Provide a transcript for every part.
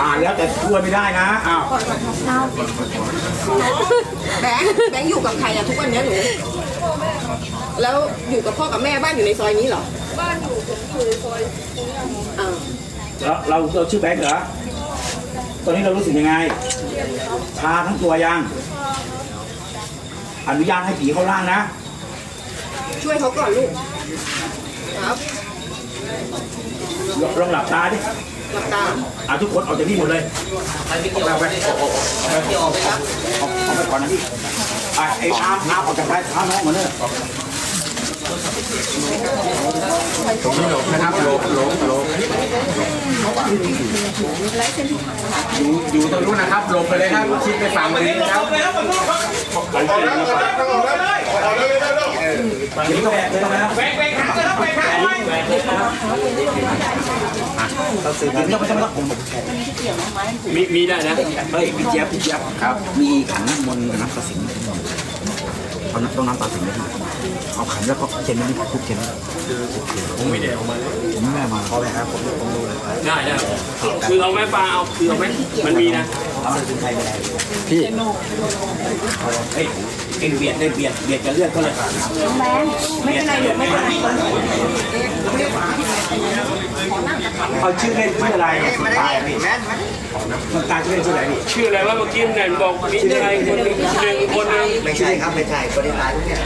อ่าแล้วแต่ช่วยไม่ได้นะอ้าวแบงค์แบงค์อยู่กับใครอะทุกวันเนี้ยหนูแล้วอยู่กับพ่อกับแม่บ้านอยู่ในซอยนี้เหรอบ้านอยู่ผมอยู่ในซอยอ่าแล้วเราเราชื่อแบงค์เหรอตอนนี้เรารู้สึกยังไงชาทั้งตัวยัง อนุญาตให้ผีเข้าร่างนะ ช่วยเขาก่อนลูกครับลองหลับตาดิ หลับตาอะทุกคนออกจากนี่หมดเลยเอาไปเอาไปเอาเอาไปก่อนนะพี่อะไอ้อาร์มอาร์มออกจากท้ายเท้าน้องมาเนอะนะครับโลโลโลอยู่อยู่ตรงนู้นนะครับลงไปเลยครับชิดไปฝั่งนี้นะครับผีก็แบกเลยนะแบกแบกขาเลย นะแบกขาเลยแบกเลยนะไม่ต้องไม่ต้องไม่ต้องผมผมแขกมีมีได้นะเฮ้ยพี่เจี๊ยบพี่เจี๊ยบครับ มีขันน้ำมนต์กับน้ำตาสิงเอาน้ำต้องน้ำตาสิงเลยพี่เอาขันแล้วก็เจนนี่ทุกเจนผมไม่ได้เอามาเลยผมไม่ได้มาเขาเลยครับผมผมดูเลยได้ได้คือเอาไหมปลาเอาคือเอาไหมมันมีนะ เอามันเป็นใครไม่ได้พี่เฮ้ยเอ็งเบียดได้เบียดเบียดกันเลือดก็เลยไม่เป็นไรลูกไม่เป็นไรเอาชื่อเล่นชื่ออะไรมันตายพี่มันตายชื่อเล่นชื่ออะไรพี่ชื่ออะไรว่าเมื่อกี้เนี่ยบอกมีใครคนหนึ่งหนึ่งคนหนึ่งไม่ใช่ครับไม่ใช่คนที่ตายเนี่ย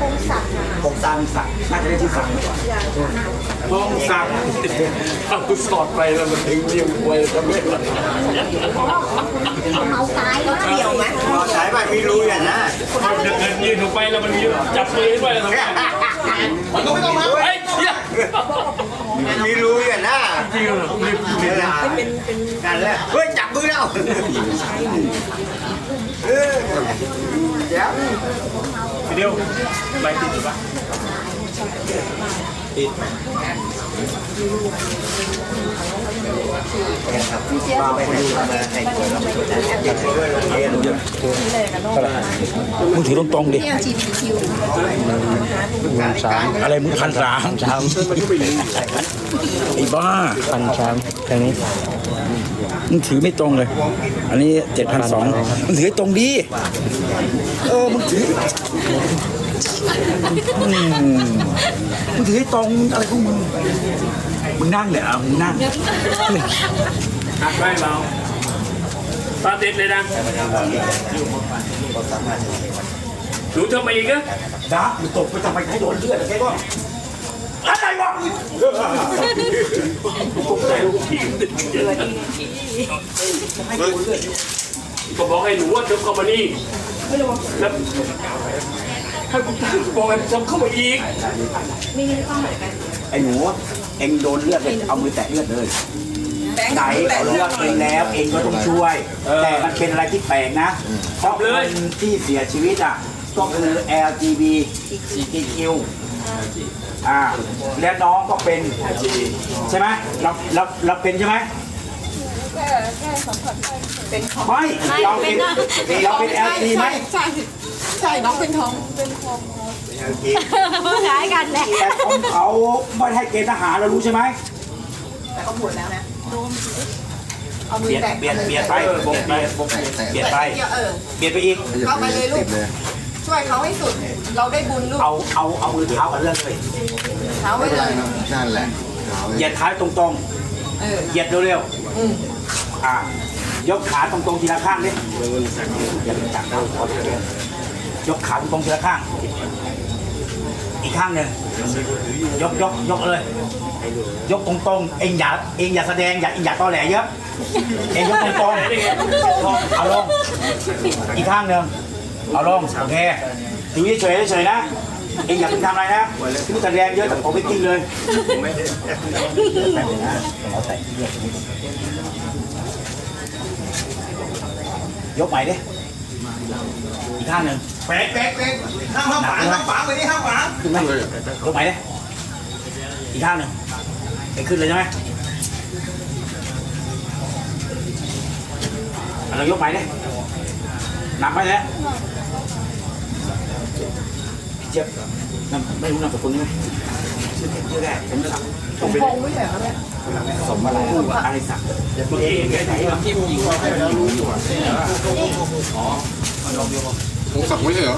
พงศักดิ์ พงศักดิ์น่าจะได้ชื่อศักดิ์พงศักดิ์เอากูสอดไปแล้วมันถึงเรียงไว้แล้วไม่เกี่ยวไหมสายไปไม่รู้อย่างนะเดินยืนลงไปแล้วมันยืนจับมือด้วยแล้วทำไงมันก็ไม่ต้องมาเฮ้ยเหี้ยไม่รู้อย่างนะจริงเหรอรีบนี่แหละกันแล้วเฮ้ยจับมือแล้วเออเดี๋ยว เดียวไปติดปะมาไปดูมาให้คนเราไปดูนะอย่าไปด้วยเลยเยอะมึงถือตรงๆดิสามอะไรมึงพันสามสามไอ้บ้าพันชามทางนี้ มึงถือไม่ตรงเลย อันนี้เจ็ดพันสองมึงถือตรงดี เออ มึงถืออืมมึงถือให้ตรงอะไรของมึง มึงนั่งเลยอะมึงนั่ง หักได้เบาตาติดเลยนะหนูทำไมอีกอะดับมึงตกไปทำไมให้โดนเลือดอะแกก็ กใจลูกผีติดก็บอกให้หนูว่าเธอเข้ามานี่แล้วให้ผมบอกให้ผมเข้ามาอีกไอ้หนูเอ็งโดนเลือดเลยเอามือแตะเลือดเลยแบงค์ไหนแต่เขาเลืเลืออกเองแล้วเองก็ต้องช่วย แต่มันเป็นอะไรที่แปลกนะเพราะคนที่เสียชีวิตอะก็คือ LGBTQ อ่าและน้องก็เป็นใช่ไหมเราเราเราเป็นใช่ไหมเป็นทองไม่เราเป็นเราเป็น LG ไหมใช่ใช่น้องเป็นทองขายกันแหละแต่ของเขาไม่ให้เกณฑ์ทหารเรารู้ใช่ไหมแต่ก็บวชแล้วนะเอามือเบียดแตะเบียดเบียดไปเบียดไปเบียดไปเดี๋ยวเออเบียดไปอีกเข้าไปเลยลูก ช่วยเขาให้สุด เราได้บุญลูกเอาเอาเอามือเท้ากันเลือดเลยเท้าไว้เลย นั่นแหละเหยียดเท้าตรงเออๆเหยียดเร็วอืมๆอ่ายกขาตรงๆทีละข้างดิอย่าไปจับเราขอโทษด้วยยกขาตรงๆทีละข้าง อีกข้างหนึ่งยกยกยกเลย ยกตรงๆเองอย่าเองอย่าแสดงอย่าอย่าตอแหลเยอะเองยกตรงๆเอาลงอีกข้างหนึ่ง เอาลงโอเคอยู่เฉยเฉยนะเองอย่าเพิ่งทำอะไรนะพี่แสดงเยอะแต่ผมไม่จริงเลยแป๊บนึงนะเอาใส่เลือดยกใหม่ดิอีกข้างหนึ่งแปลกแปลกแปลกห้ามห้ามฝังห้ามฝังไปนี่ห้ามฝังขึ้นไหมยกใหม่ดิอีกข้างหนึ่งไปขึ้นเลยใช่ไหมเรายกใหม่ดินักไปแล้วพี่เจี๊ยบนั่นไม่รู้นามสกุลนี่ไหมชื่อชื่อแรกผมจะถามสมพงษ์ไม่ใช่เหรอเนี่ยสมอะไรอะไรสักเมื่อกี้เห็นแกไหนครับพงศักดิ์ไม่ใช่เหรอ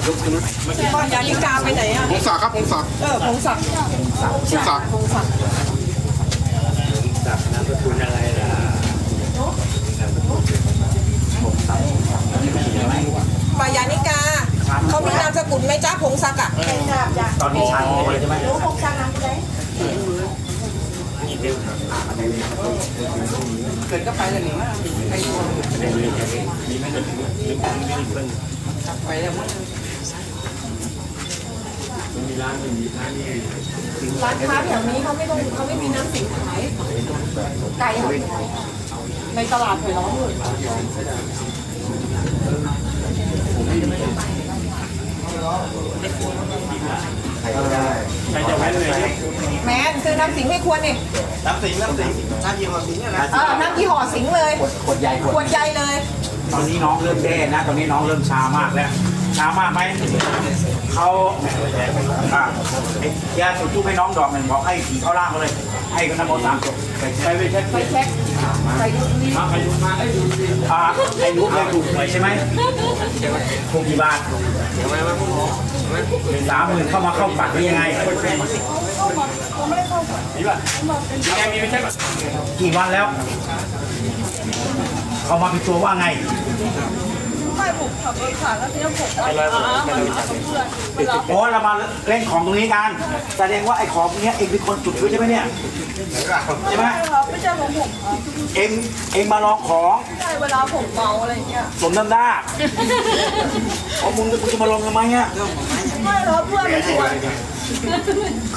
ป้ายานิกาไปไหนอะพงศักดิ์ครับพงศักดิ์เออพงศักดิ์พงศักดิ์พงศักดิ์สักนามสกุลอะไรล่ะ ป้ายานิกา เขามีนามสกุลไหมจ้าพงศักดิ์อะตอนนี้ชาโมเลยใช่ไหมเกิดก็ไปเลยนี่ว่าไปแล้วมั้งร้านค้าแถวนี้เขาไม่ต้องเขาไม่มีน้ำสิงขายไก่อะในตลาดไผ่ล้อมเลย ใครจะแว้นเลยเนี่ยแมนคือน้ำสิงให้ควรนี่น้ำสิงน้ำสิงน้ำยี่ห้อสิงนะเออน้ำยี่ห้อสิงเลยขวดใหญ่ขวดขวดใหญ่เลย ตอนนี้น้องเริ่มแย่นะ ตอนนี้น้องเริ่มชามากแล้ว ชามากไหมเขาอะไอ้ยาสูบทุกให้น้องดอกหนึ่งบอกให้ผีเข้าร่างเขาเลย ให้กันน้ำมนต์สามจบไปใครไปเช็คไปเช็คไปดูนี่มาใครดูมาไอ้ดูสิอ่าไอ้รู้เคยถูกหวยใช่ไหมถูกกี่บาทสามหมื่นเข้ามาเข้าฝันได้ยังไงมีป่ะมีไงมีไม่ใช่ป่ะกี่วันแล้ว เขามาเป็นตัวว่าไงไม่ ผมขับรถผ่านแล้วทีนี้ผมว่าอ่ามันมากับเพื่อนเวลาโอ้เรามาเล่นของตรงนี้กันแสดงว่าไอ้ของพวกเนี้ยเองเป็นคนจุดด้วยใช่ไหมเนี่ยใช่ไหมใช่ครับไม่ใช่ของผมครับเองเองมาลองของใช่เวลาผมเมาอะไรเงี้ยสมน้ำหน้าเอามึงมึงจะมาลองทำไมเนี่ยไม่ครับเพื่อนมันชวน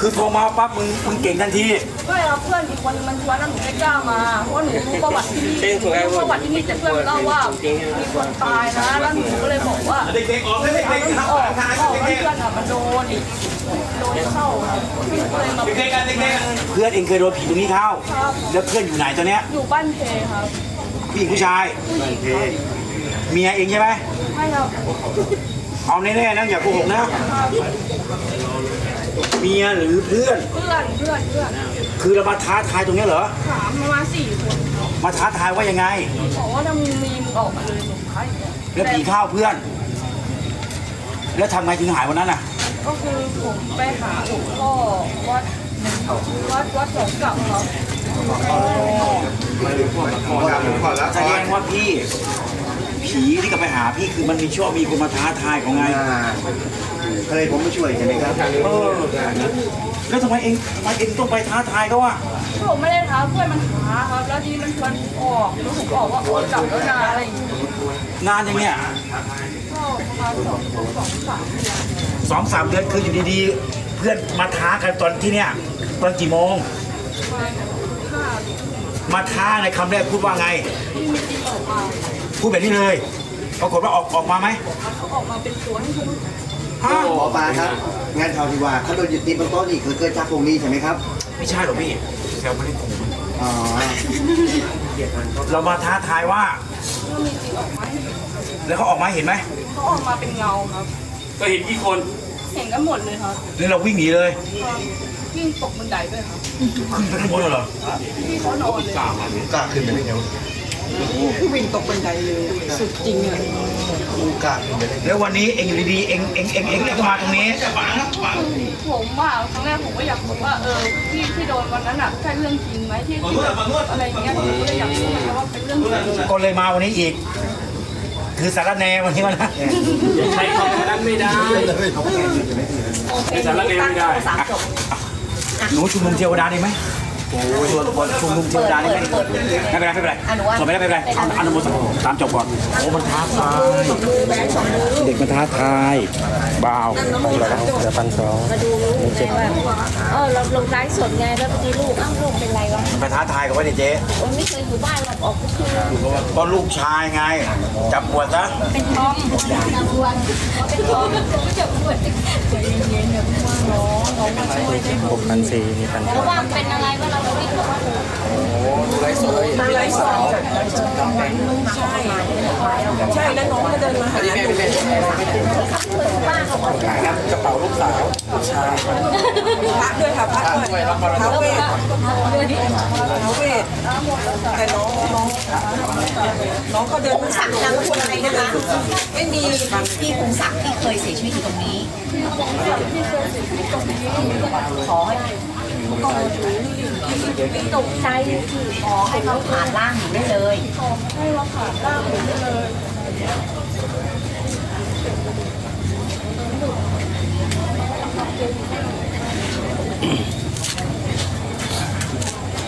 คือโทรมาปั๊บมึงมึงเก่งทันทีไม่ครับเพื่อนอีกคนนึงมันชวนแล้วหนูไม่กล้ามาเพราะว่าหนูรู้ประวัติที่นี่รู้ประวัติที่นี่แต่เพื่อนมันเล่าว่ามีคนตายนะแล้วหนูก็เลยบอกว่าเด็กๆออกเด็กเอาๆหนูครับออกออกให้เพื่อนอะมันโดนอีกโดนเข้าก็เลยมาเด็กๆกันเด็กๆเพื่อนเองเคยโดนผีตรงนี้เข้าแล้วเพื่อนอยู่ไหนตอนเนี้ยอยู่บ้านเพครับผู้หญิงผู้ชายเมียเองใช่ไหมไม่ครับเอาแน่ๆนะอย่าโกหกนะ เมียหรือเพื่อนเพื่อนเพื่อนเพื่อนคือเรามาท้าทายตรงเนี้ยเหรอถามประมาณสี่คนมาท้าทายว่ายังไงบอกว่าถ้ามึงมีมึงออกมาเลยหนูท้ายแล้วผีเข้าเพื่อน แล้วทำไงถึงหายวันนั้นอะ ก็คือผมไปหาหลวงพ่อวัดวัดวัดหลวงเก่าครับแสดงว่าพี่ ผีที่กลับไปหาพี่คือมันมีช่วงมีคนมาท้าทายของไงก็เลยผมไม่ช่วยใช่ไหมครับเออแล้วทำไมเองทำไมเองต้องไปท้าทายเขาอะผมไม่ได้ท้าเพื่อนมันท้าครับ แล้วทีนี้มันชวนผมออกแล้วผมบอกว่าโอนกลับแล้วนะอะไรอย่างงี้งานอย่างเนี้ยก็ประมาณสองสองสามเดือนสองสามเดือนคืออยู่ดีๆ เพื่อนมาท้ากันตอนที่เนี้ยตอนกี่โมง ประมาณห้า มาท้าในคำแรกพูดว่าไง ที่มีที่ออกมา พูดแบบนี้เลย ปรากฏว่าออกออกมาไหมเขาออกมาเป็นตัวที่ผมฮะหมอปลาครับ งานข่าวที่ว่าเขาโดนยึดตีนบนโต๊ะนี่คือเกิดจากตรงนี้ใช่ไหมครับ ไม่ใช่หรอกพี่แซวไม่ได้ผมอ๋อเรามาท้าทายว่าก็มีจริงออกมาให้เห็นแล้วเขาออกมาเห็นไหมเขาออกมาเป็นเงาครับ ก็เห็นกี่คนเห็นกันหมดเลยครับแล้วเราวิ่งหนีเลยวิ่งตกบันไดด้วยครับขึ้นไปข้างบนเหรอที่เขานอนเลยกล้าขึ้นไปได้ ไงวิ่งตกบันไดเลย สุดจริงอะกล้าขึ้นไปได้แล้ววันนี้เองอยู่ดีๆเองเองเองเองเองก็มาตรงนี้ ผมว่าครั้งแรกผมก็อยากรู้ว่าเออที่ที่โดนวันนั้นอะใช่เรื่องจริงไหมที่ที่อะไรอย่างเงี้ยผมก็เลยอยากรู้เหมือนกันว่าเป็นเรื่องจริงก็เลยมาวันนี้อีก คือสารแนวันนี้วันนะใช้คำนั้นไม่ได้โอเคสารแนไม่ได้สามจบหนูชุมนุมเทวดาได้ไหม โอ้ยชุมนุมเทวดาได้ไหมไม่เป็นไรไม่เป็นไรสอบไม่ได้ไม่เป็นไรอนุโมทนาตามจบก่อนโอ้มันท้าทายเด็กมันท้าทายบ่าวแล้วก็เดี๋ยวพันสองมาดูลูกไงว่าเออเราลงไลฟ์สดไงแล้วบางทีลูกอ้าวลูกเป็นไรวะมันท้าทายกับว่าเนี่เจ๊โอ้ยไม่เคยอยู่บ้านหรอกออกทุกคือก็ลูกชายไงจับปวดซะเป็นท้อม หกพันสี่มีพันเพราะว่าเป็นอะไรว่าเราไม่รู้ว่าใช่แล้วน้องก็เดินมาหาหนูกระเป๋าลูกสาวพระด้วยค่ะพระด้วยท้าวเวทท้าวเวทแต่น้องน้อง น้องก็เดินมาหาหนูนามสกุลอะไรนะคะ ไม่มีพี่พงศักดิ์ที่เคยเสียชีวิตอยู่ตรงนี้ ขอให้ตกใจขอให้เขาผ่านร่างหนูได้เลยให้เราผ่านร่างหนูได้เลย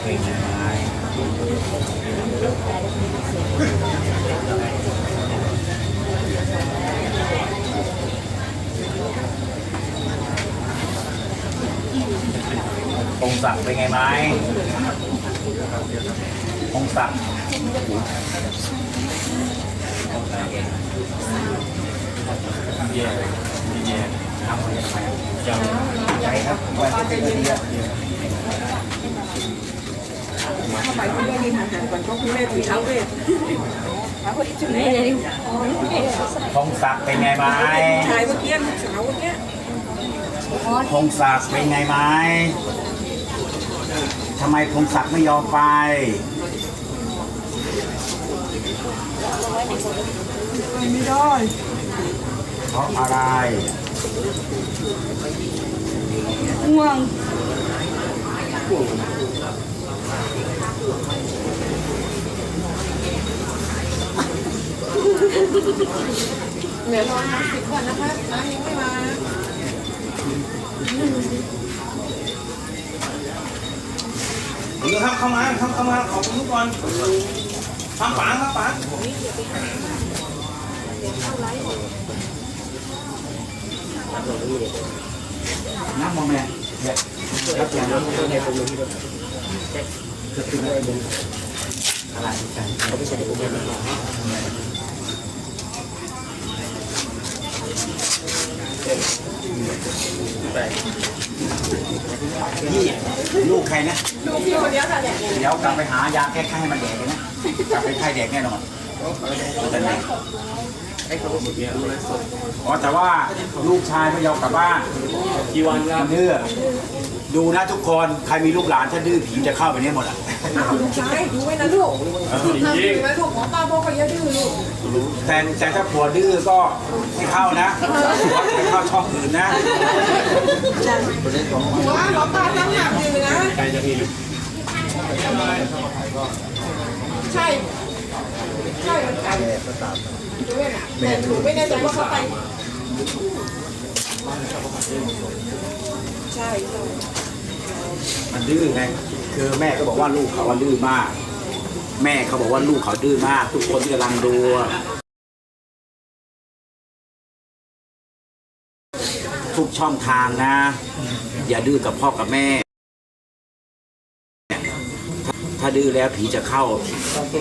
เป็น พงศักดิ์เป็นไงไหมพงศักดิ์แย่แย่ทำอะไรไปยังใหญ่ครับวันที่เป็นเยวเข้าไปครก่ อนเพราะคุณแม่ถือเท้าวเวทพงศักเป็นไงไหมชายเมื่อกี้ลูกสาวเมื่อกี้พงศักเป็นไงไหมทำไมพงศักไม่ยอมไปไม่ได้เพราะอะไร ง่วง เดี๋ยวรอน้ำสิบก่อนนะคะน้ำยังไม่มานะเดี๋ยวครับเข้ามาเข้าเข้ามาขอบคุณทุกคนทำป๋าครับป๋าน้ำมองแม่เนี่ยรับอย่างนี้เนี่ยผมรู้ที่ด้วยจะถึงอะไรบ้างอะไรกันเขาไม่ใช่เด็กผมไม่นี่ลูกใครนะ ลูกพี่คนนี้ค่ะเนี่ยเดี๋ยวกลับไปหายาแก้ไข้ให้มันแดกเลยนะ กลับไปไข้แดกแน่นอนแต่ไหนอ๋อแต่ว่าลูกชายไม่ยอมกลับบ้านกี่วันครัมับนดื้อ ดูนะทุกคนใครมีลูกหลานถ้าดื้อผีจะเข้าไปในหมดอะลูกชายดูไว้นะลูกจริงไว้ลูกของป้าบอกเขาเยอะดื้อลูกแต่แต่ถ้าผัวดื้อก็ไม่เข้านะไม่เข้าช่องอื่นนะหัวหมอป้าตั้งหนักอยู่นะใครจะมีใช่ใช่เหมือนกันด้วยนะแต่หนูไม่แน่ใจว่าเขาไปใช่ มันดื้อไงคือแม่ก็บอกว่าลูกเขาว่าดื้อมาก แม่เขาบอกว่าลูกเขาดื้อมาก ทุกคนที่กำลังดูทุกช่องทางนะ อย่าดื้อกับพ่อกับแม่ ถ้าดื้อแล้วผีจะเข้า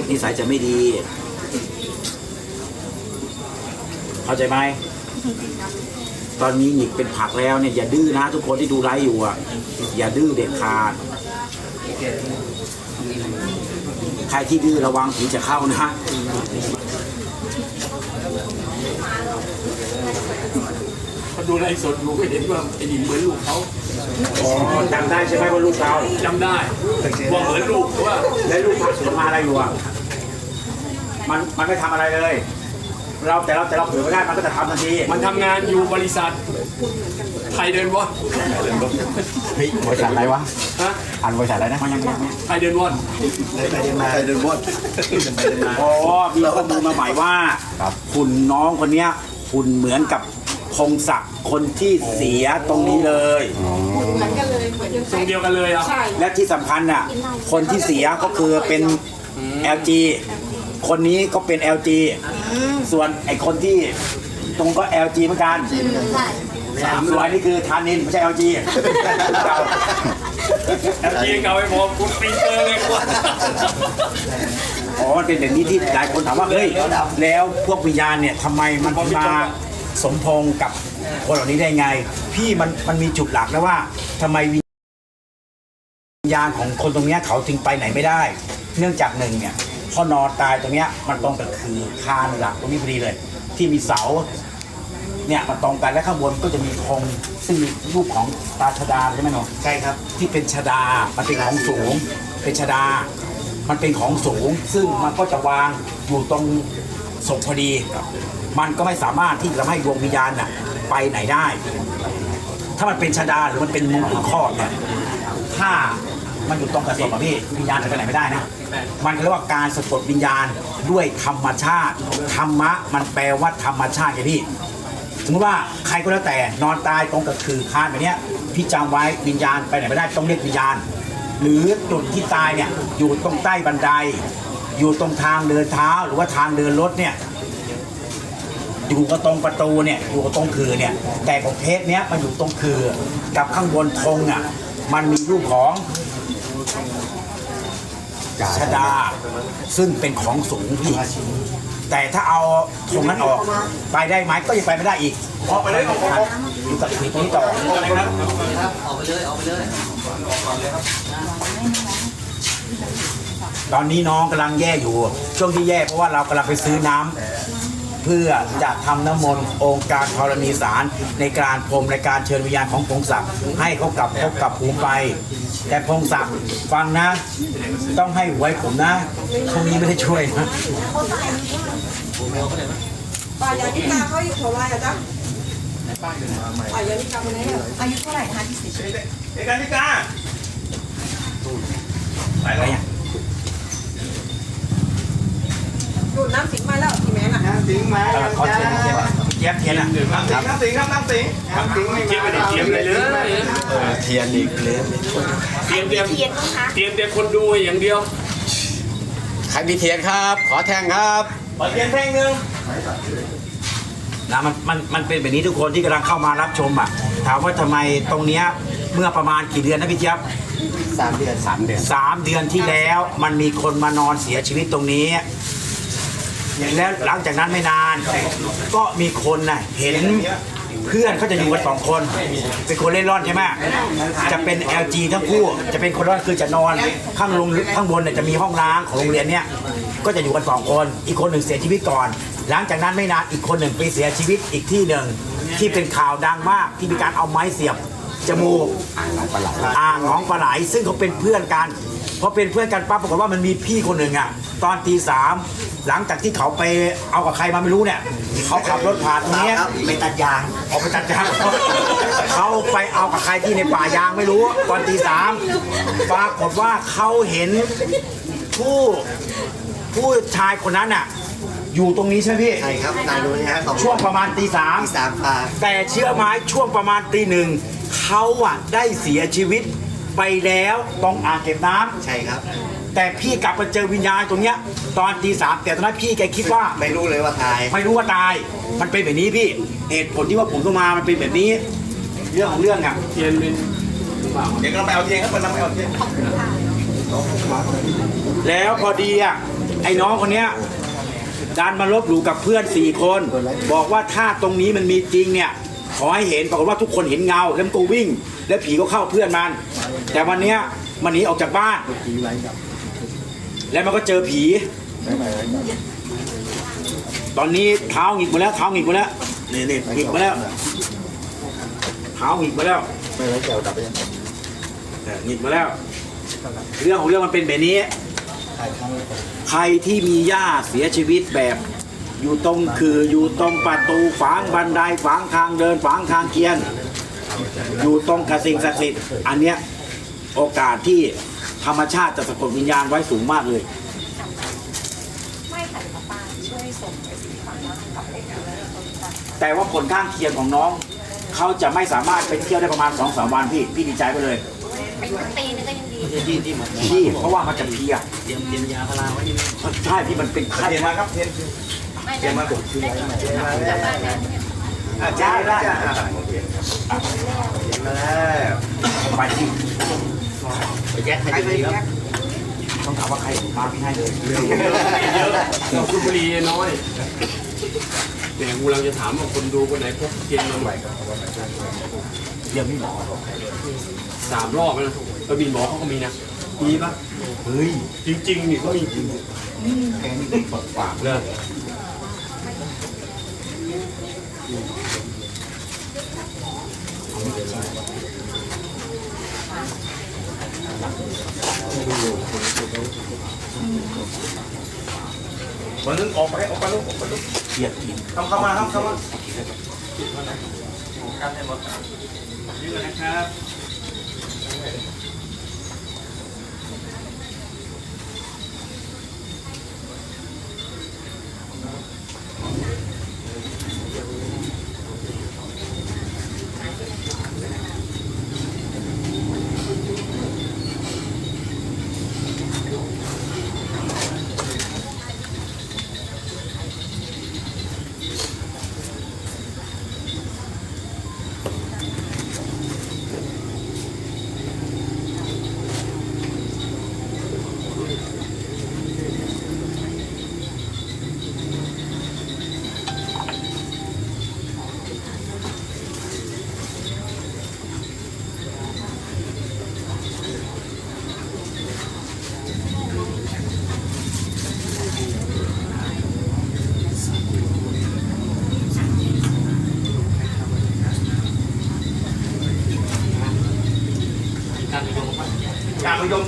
นิสัยจะไม่ดี เข้าใจไหม ตอนนี้หงิกเป็นผักแล้วเนี่ยอย่าดื้อนะทุกคนที่ดูไลฟ์อยู่อะอย่าดื้อเด็ดขาด ใครที่ดื้อระวังผีจะเข้านะเขาดูไลฟ์สดดูก็เห็นว่าไอ้ดินเหมือนลูกเขาอ๋อจำได้ใช่ไหมว่าลูกเราจำได้ว่าเหมือนลูกเพราะว่าแล้วลูกผักสวนมาอะไรอยู่อะมันมันไม่ทำอะไรเลย เราแต่เราแต่เราเผลอไม่ได้มันก็จะทำทันทีมันทำงานอยู่บริษัทไทยเดินวอนเฮ้ยบริษัทอะไรวะฮะอ่านบริษัทอะไรนะมันยังยังไทยเดินวอนไปเดินมาไปเดินบดอ๋อมีข้อมูลมาใหม่ว่าหุ่นน้องคนเนี้ยหุ่นเหมือนกับพงศักดิ์คนที่เสียตรงนี้เลยเหมือนกันเลยเหมือนยังทรงเดียวกันเลยอะใช่และที่สำคัญน่ะคนที่เสียก็คือเป็น LG คนนี้ก็เป็น LG ส่วนไอคนที่ตรงก็ LG เหมือนกันส่วนนี่คือทานินไม่ใช่ LG เก่าเกียร์เก่าไปพอคุณปีเตอร์เลยกว่าอ๋อมันเป็นเป็นแบบนี้ที่หลายคนถามว่าเฮ้ยแล้วพวกวิญญาณเนี่ยทำไมมันถึงมาสมพงษ์กับคนเหล่านี้ได้ไง พี่มันมันมีจุดหลักแล้วว่าทำไมวิญญาณของคนตรงเนี้ยเขาจึงไปไหนไม่ได้ เนื่องจากหนึ่งเนี่ย พอนอนตายตรงเนี้ยมันตรงกับคือคานหลักตรงนี้พอดีเลย ที่มีเสาเนี่ยมันตรงกันและข้างบนก็จะมีธงซึ่งมีรูปของตาชดาใช่ไหมหนูใช่ครับที่เป็นชดามันเป็นของสูง เป็นชดา มันเป็นของสูง ซึ่งมันก็จะวางอยู่ตรงศพพอดี มันก็ไม่สามารถที่จะทำให้ดวงวิญญาณน่ะไปไหนได้ ถ้ามันเป็นชดาหรือมันเป็นมงกุฎครอบเนี่ยถ้า มันอยู่ตรงกับศพอะพี่วิญญาณจะไปไหนไม่ได้นะ มันเรียกว่าการสะกดวิญญาณด้วยธรรมชาติธรรมะมันแปลว่าธรรมชาติไงพี่สมมติว่าใครก็แล้วแต่นอนตายตรงกับคือคานแบบเนี้ยพี่จำไว้วิญญาณไปไหนไม่ได้ต้องเรียกวิญญาณ หรือจุดที่ตายเนี่ยอยู่ตรงใต้บันได อยู่ตรงทางเดินเท้าหรือว่าทางเดินรถเนี่ยอยู่กับตรงประตูเนี่ยอยู่กับตรงคือเนี่ยแต่ของเพชรเนี้ยมันอยู่ตรงคือกับข้างบนธงอะมันมีรูปของ ชดา ซึ่งเป็นของสูงพี่ แต่ถ้าเอาตรงนั้นออก ไปได้ไหมก็ยังไปไม่ได้อีก เพราะไปเลยอยู่กับผีนี้ต่อตอนนี้น้องกำลังแย่อยู่ ช่วงที่แย่เพราะว่าเรากำลังไปซื้อน้ำเพื่อจะทำน้ำมนต์องค์การธรณีสารในการพรมในการเชิญวิญญาณของพงศักดิ์ให้เขากลับพบกับภูมิไป แต่พงศักดิ์ฟังนะ ต้องให้ไว้ผมนะตรงนี้ไม่ได้ช่วยนะป่ายานิกาเขาอยู่แถวไรอะจ๊ะป่ายานิกาคนนี้อะอายุเท่าไหร่คะที่เสียชีวิตเอกนิกาไปไหนอะดูดน้ำสิงมาแล้วกี่แมงอะสิงมาเออขอ เทียนเทียนเจี๊ยบเทียนอะครับน้ำสิงครับน้ำสิงน้ำสิงไม่เทียบไปมาเทียบเลยเลยเทียนอีกเลยเตรียมเตรียมเทียนมั้งคะเตรียมแต่คนดูอย่างเดียวใครมีเทียนครับ ขอแทงครับขอเทียนแท่งหนึ่งนะมันมันมันเป็นแบบนี้ทุกคนที่กำลังเข้ามารับชมอะถามว่าทำไมตรงเนี้ยเมื่อประมาณกี่เดือนนะพี่เจี๊ยบสามเดือนสามเดือนสามเดือนที่แล้ว มันมีคนมานอนเสียชีวิตตรงนี้ แล้วหลังจากนั้นไม่นาน ก็มีคนน่ะเห็นเพื่อนเขาจะอยู่กันสองคน เป็นคนเล่นร่อนใช่ไหมจะเป็น LG ทั้งคู่ จะเป็นคนร่อนคือจะนอนข้างลงข้างบนเนี่ยจะมีห้องล้างของโรงเรียนเนี่ยก็จะอยู่กันสองคน อีกคนหนึ่งเสียชีวิตก่อน หลังจากนั้นไม่นานอีกคนหนึ่งไปเสียชีวิตอีกที่หนึ่งที่เป็นข่าวดังมากที่มีการเอาไม้เสียบจมูกอ่างของปลาไหลซึ่งเขาเป็นเพื่อนกัน พอเป็นเพื่อนกันปั๊บปรากฏว่ามันมีพี่คนหนึ่งอะตอนตีสามหลังจากที่เขาไปเอากับใครมาไม่รู้เนี่ยเขาขับรถผ่านตรงเนี้ยไปตัดยางออกไปตัดยางเขาไปเอากับใครที่ในป่ายางไม่รู้ตอนตีสามปรากฏว่าเขาเห็นผู้ผู้ชายคนนั้นอะอยู่ตรงนี้ใช่ไหมพี่ ใช่ครับนายรู้นะฮะสองช่วงประมาณตีสาม ที่สามปลา แต่เชื่อไหมช่วงประมาณตีหนึ่งเขาอะได้เสียชีวิต ไปแล้วตรงอ่างเก็บน้ำใช่ครับ แต่พี่กลับมาเจอวิญญาณตรงเนี้ย ตอนตีสามแต่ตอนนั้นพี่แกคิดว่า ไม่รู้เลยว่าตาย ไม่รู้ว่าตาย มันเป็นแบบนี้พี่ เหตุผลที่ว่าผมต้องมา มันเป็นแบบนี้ เรื่องของเรื่องอะเทียนเป็นเดี๋ยวเราไปเอาเทียนครับเราไปเอาเทียนแล้วพอดีอะไอ้น้องคนเนี้ยดันมาลบหลู่กับเพื่อนสี่คน บอกว่าถ้าตรงนี้มันมีจริงเนี่ย ขอให้เห็นปรากฏว่าทุกคนเห็นเงา แล้วมันก็วิ่ง แล้วผีก็เข้าเพื่อนมัน แต่วันเนี้ยมันหนีออกจากบ้านแล้วมันก็เจอผีตอนนี้เท้าหงิกหมดแล้วเท้าหงิกหมดแล้วนี่นี่หงิกหมดแล้วเท้าหงิกหมดแล้วไม่ไว้เกี่ยวดับไปยังเออหงิกหมาแล้ว เรื่องของเรื่องมันเป็นแบบนี้ใครที่มีญาติเสียชีวิตแบบอยู่ตรงคืออยู่ตรงประตูฝางบันไดฝางทางเดินฝางทางเกียน อยู่ตรงกระสิ่งศักดิ์สิทธิ์อันเนี้ยโอกาสที่ธรรมชาติจะสะกดวิญญาณไว้สูงมากเลย ไม่ค่ะป้าป้าช่วยส่งไปสีฝั่งนั้นกับเด็กกันเลยคนกันแต่ว่าผลข้างเคียงของน้อง เขาจะไม่สามารถไปเที่ยวได้ประมาณสองสามวันพี่ พี่ดีใจไปเลยเป็นปีนึงก็ยังดีพี่ เพราะว่ามันจะเพลียเตรียมเตรียมยาพาราไว้ใช่พี่มันเป็นไข้เทียนมามาครับเทียนไม่เทียนมาถูกได้ยินเสียงจากบ้านนั้นเนี่ย อะเทียนได้อะเทียนมาแล้วไปที่ไปแยกให้ดีครับต้องถามว่าใครมาพี่ให้เลยเรื่องเยอะเราคุณบุรีน้อยแต่กูกำลังจะถามว่าคนดูคนไหนพกเกณฑ์มาใหม่เดี๋ยวไม่หมอสามรอบแล้วนะก็มีหมอเขาก็มีนะมีปะเฮ้ยจริงๆนี่เขามีจริงแกนี่เปิดปากเลย มันนึงออกไปออกไปลูกออกไปลูกเกลียดกินต้องเข้ามาครับเข้ามาการม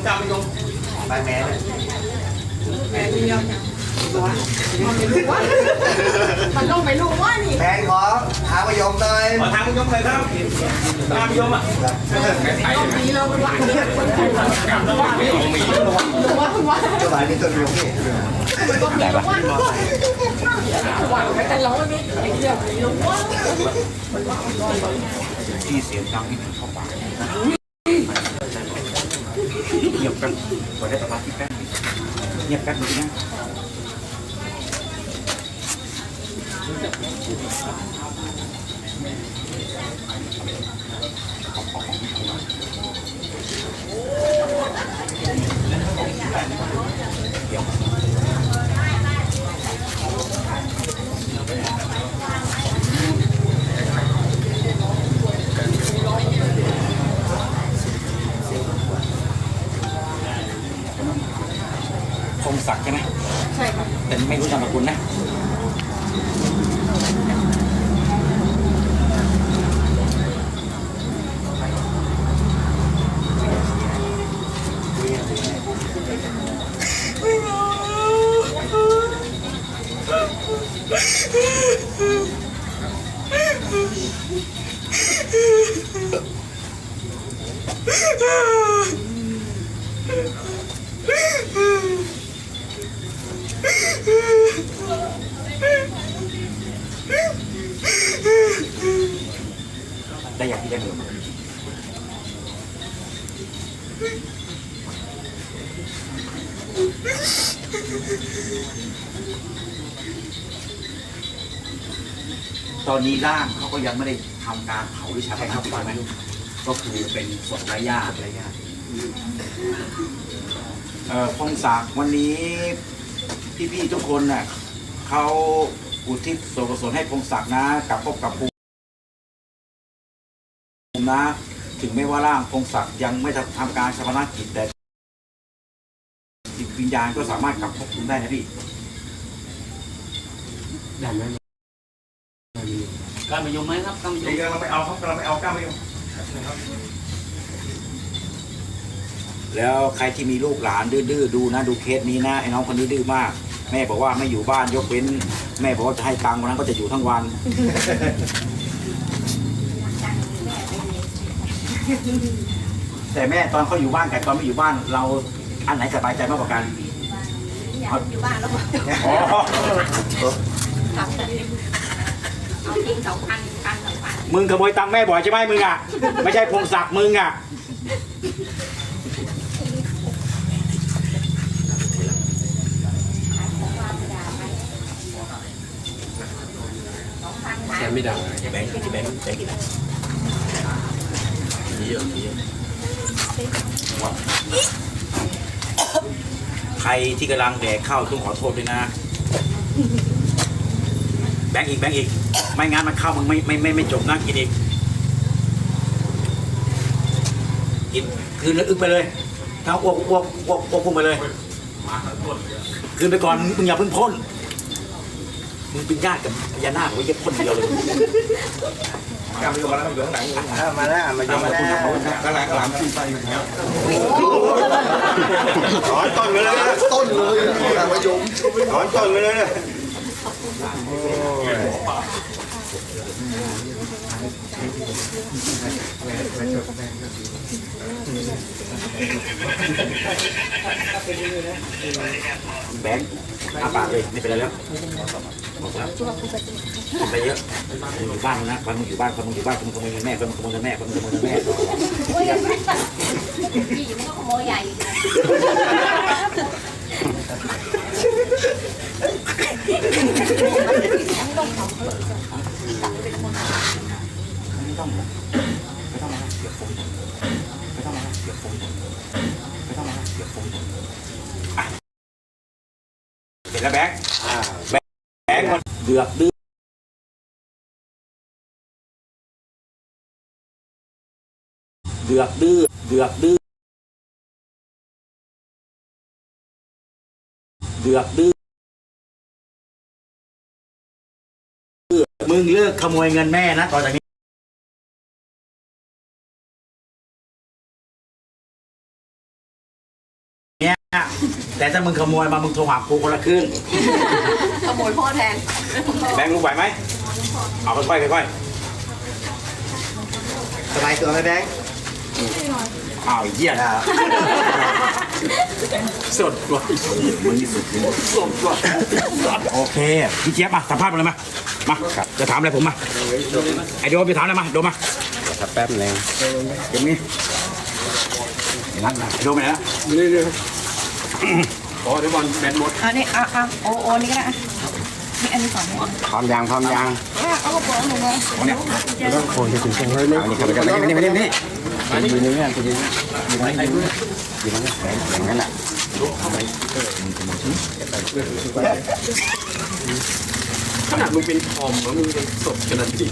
การมยมไปแม่เลยมันต้องไปรู้ว่านี่แฟนขอหามายมหน่อยขอทางมยมเลยครับทางมยมอะมีเราเป็นว่าเนี่ยว่าคุณว่าเจ้าบ่าวนี่ตัวเดียวพี่ได้ปะว่าแต่เราไม่ไอ้เรื่องนี้รู้ว่าที่เสียงดังที่ถึงเข้าปากเงียบ กันขอได้สมาธิแป๊บเงียบแป๊บนึงนะ คงศักดิ์ใช่ไหมใช่ค่ะแต่ไม่รู้นามสกุลนะ ได้อย่างที่ได้เดิม ตอนนี้ร่างเขาก็ยังไม่ได้ทำการเผาหรือชาปนกิจใช่ไหมก็คือเป็นศพไร้ญาติไร้ญาติเอ่อพงศักดิ์วันนี้พี่ๆทุกคนน่ะเขาอุทิศส่วนกุศลให้พงศักดิ์นะกับพบกับภูมินะ ถึงแม้ว่าร่างพงศักดิ์ยังไม่ทำทำการชาปนกิจแต่จิตวิญญาณก็สามารถกลับพบภูมิได้นะพี่ได้ไหม การมายมไหมครับการมายมเดี๋ยวเราไปเอาครับเราไปเอาก้ามไปเอาแล้วใครที่มีลูกหลานดื้อๆดูนะดูเคสนี้นะไอ้น้องคนนี้ดื้อมาก แม่บอกว่าไม่อยู่บ้านยกเว้น แม่บอกว่าจะให้ตังค์วันนั้นก็จะอยู่ทั้งวัน แต่แม่ตอนเขาอยู่บ้านกับตอนไม่อยู่บ้านเราอันไหนสบายใจมากกว่ากันอยากอยู่บ้านแล้วก็อ๋อ เอาทิ้งสองพันพันสองพันมึงขโมยตังค์แม่บ่อยใช่ไหมมึงอะ ไม่ใช่พงศักดิ์มึงอะแกไม่ดังแบงค์แบงค์แบงค์เยอะเยอะใครที่กำลังแดกข้าวต้องขอโทษด้วยนะแบงค์อีกแบงค์อีก ไม่งั้นมันเข้ามึงไม่ไม่ไม่ไม่จบนะกินอีก กินคืนแล้วอึกไปเลย ถ้าอ้วกอ้วกอ้วกอ้วกพุ่งไปเลย คืนไปก่อนมึงอย่าเพิ่งพ่น มึงเป็นญาติกับพญานาคไว้แค่พ่นเดียวเลยมาแล้วมายกมาแล้วกำลังกำลังขึ้นไปถอนต้นไปเลยนะต้นเลยมายมถอนต้นไปเลยนะ แบงค์อาปากเลยไม่เป็นไรแล้วบอกแล้วทำไปเยอะมึงอยู่บ้านนะวันมึงอยู่บ้านคนมึงอยู่บ้านคนมึงขโมยเงินแม่คนมึงขโมยเงินแม่คนมึงขโมยเงินแม่พี่มันก็ขโมยใหญ่ เสร็จแล้วแบงค์แบงค์มันเดือกดื้อเดือกดื้อเดือกดื้อเดือกดื้อ มึงเลิกขโมยเงินแม่นะต่อจากนี้เนี่ยแต่ถ้ามึงขโมยมามึงโทรหากูคนละครึ่งขโมยพ่อแทนแบงค์รู้ไหวไหมเอาค่อยๆค่อยสบายตัวไหมแบงค์ๆ อ้าวไอ้เหี้ยนะสดกว่ามึงที่สุดสดกว่าโอเค พี่เจี๊ยบมาสัมภาษณ์มาเลยมามาจะถามอะไรผมมาไอโดมไปถามอะไรมาโดมมาครับแป๊บนึงอย่างนี้อย่างนั้นนะไอโดมไปไหนละเรื่อยๆอ๋อเดี๋ยวบอลแบนหมดอันนี้อะอะโอโอนี่ก็ได้อะนี่อันนี้ก่อนเนี่ยพร้อมยางพร้อมยางอะเอากระเป๋าหนูมาเนี่ยโคนจะถึงตรงเลยนี่ คุณยืนนี่นะคุณยืนนะอยู่ไหนอยู่ไหนแข็งแข็งนั่นแหละขนาดมึงเป็นทอมแล้วมึงเป็นศพขนาดจริง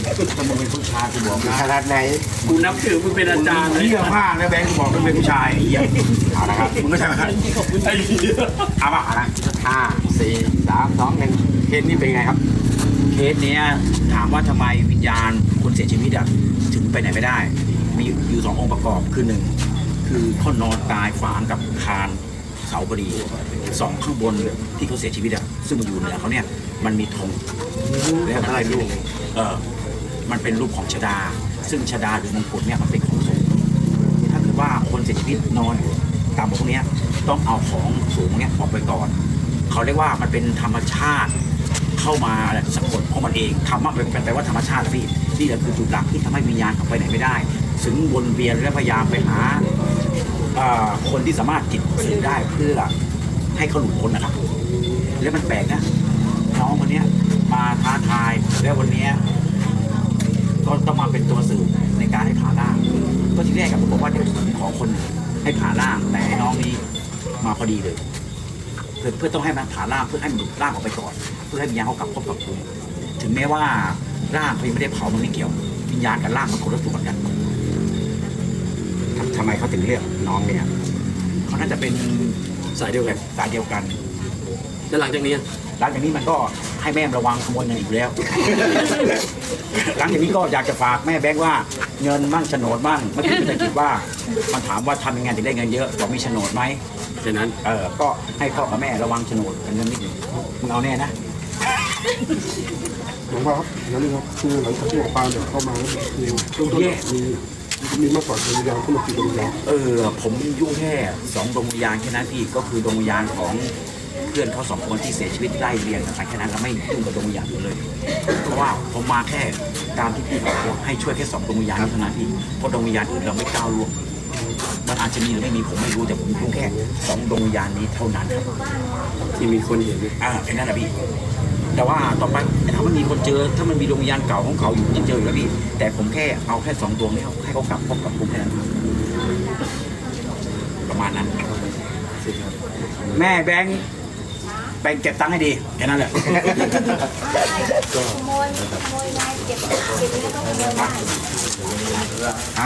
มึงเป็นผู้ชายกูบอกนะขนาดไหนกูนับถือมึงเป็นอาจารย์เลยเยี่ยมากนะแบงค์กูบอกมึงเป็นผู้ชายเยี่ยมเอาละครับมึงก็ใช่ไหมไอ้เหี้ยเอาบ้านะห้าสี่สามสองหนึ่งเคสนี้เป็นไงครับ เคสเนี้ยถามว่าทำไมวิญญาณคนเสียชีวิตอะถึงไปไหนไม่ได้ มีอยู่สององค์ประกอบคือหนึ่งคือเขานอนตายฝางกับคานเสาพอดีสองข้างบนที่เขาเสียชีวิตอะซึ่งมันอยู่เหนือเขาเนี่ยมันมีธงและอะไรลูกเออมันเป็นรูปของชดา ซึ่งชดาหรือมงกุฎเนี่ยมันเป็นของสูงถ้าเกิดว่าคนเสียชีวิตนอนอยู่ตามพวกเนี้ยต้องเอาของสูงเนี่ยออกไปก่อน เขาเรียกว่ามันเป็นธรรมชาติเข้ามาสะกดของมันเองธรรมะเป็นเป็นแปลว่าธรรมชาติพี่นี่แหละคือจุดหลักที่ทำให้วิญญาณออกไปไหนไม่ได้ ถึงวนเวียนและพยายามไปหาคนที่สามารถจิตสื่อได้เพื่อให้เขาหลุดพ้นนะครับ แล้วมันแปลกนะน้องคนนี้มาท้าทายแล้ววันนี้ก็ต้องมาเป็นตัวสื่อในการให้ผ่าร่างก็ที่แรกกับผมบอกว่าเดี๋ยวผมขอคนให้ผ่าร่างแต่น้องนี้มาพอดีเลยเพื่อเพื่อต้องให้มันผ่าร่างเพื่อให้มันหลุดร่างออกไปก่อน เพื่อให้วิญญาณเขากลับพบกับคุณถึงแม้ว่าร่างเขายังไม่ได้เผามันไม่เกี่ยววิญญาณกับร่างมันคนละส่วนกัน ทำไมเขาถึงเลือกน้องเนี่ยเขาน่าจะเป็นสายเดียวกัน สายเดียวกัน แล้วหลังจากนี้หลังจากนี้มันก็ให้แม่ระวังขโมยเงินอีกแล้ว หลังจากนี้ก็อยากจะฝากแม่แบงค์ว่าเงินมั่งโฉนดมั่งเมื่อกี้พี่ตะกิดว่ามันถามว่าทำยังไงถึงได้เงินเยอะบอกมีโฉนดไหมแค่นั้นเออก็ให้พ่อกับแม่ระวังโฉนดกันเงินนิดหนึงมึงเอาแน่นะ หลวงพ่อครับนั่นเองครับคือหลังจากที่หมอปลาเนี่ยเข้ามาแล้วคือช่วงต้นมี มีมาสอนดวงวิญญาณขึ้นมากี่ดวงวิญญาณเออ ผมยุ่งแค่สองดวงวิญญาณแค่นั้นพี่ก็คือดวงวิญญาณของเพื่อนเขาสองคนที่เสียชีวิตไล่เรียงกันไปแค่นั้นแล้วไม่ยุ่งกับดวงวิญญาณอื่นเลย เพราะว่าผมมาแค่ตามที่พี่บอกให้ช่วยแค่สองดวงวิญญาณเท่านั้นพี่เพราะดวงวิญญาณอื่นเราไม่ก้าวล่วงมันอาจจะมีหรือไม่มีผมไม่รู้แต่ผมยุ่งแค่สองดวงวิญญาณนี้เท่านั้นครับที่มีคนเห็นอ่าแค่นั้นแหละพี่ แต่ว่าต่อไปถ้ามันมีคนเจอ ถ้ามันมีดวงวิญญาณเก่าของเขาอยู่ยังเจออยู่แล้วพี่ แต่ผมแค่เอาแค่สองดวงนี้ให้เขากลับพบกับผมแค่นั้นประมาณนั้น แม่แบงค์ไปเก็บตังค์ให้ดีแค่นั้นแหละขโมยขโมยไงเก็บเก็บนี้ก็ขโมยได้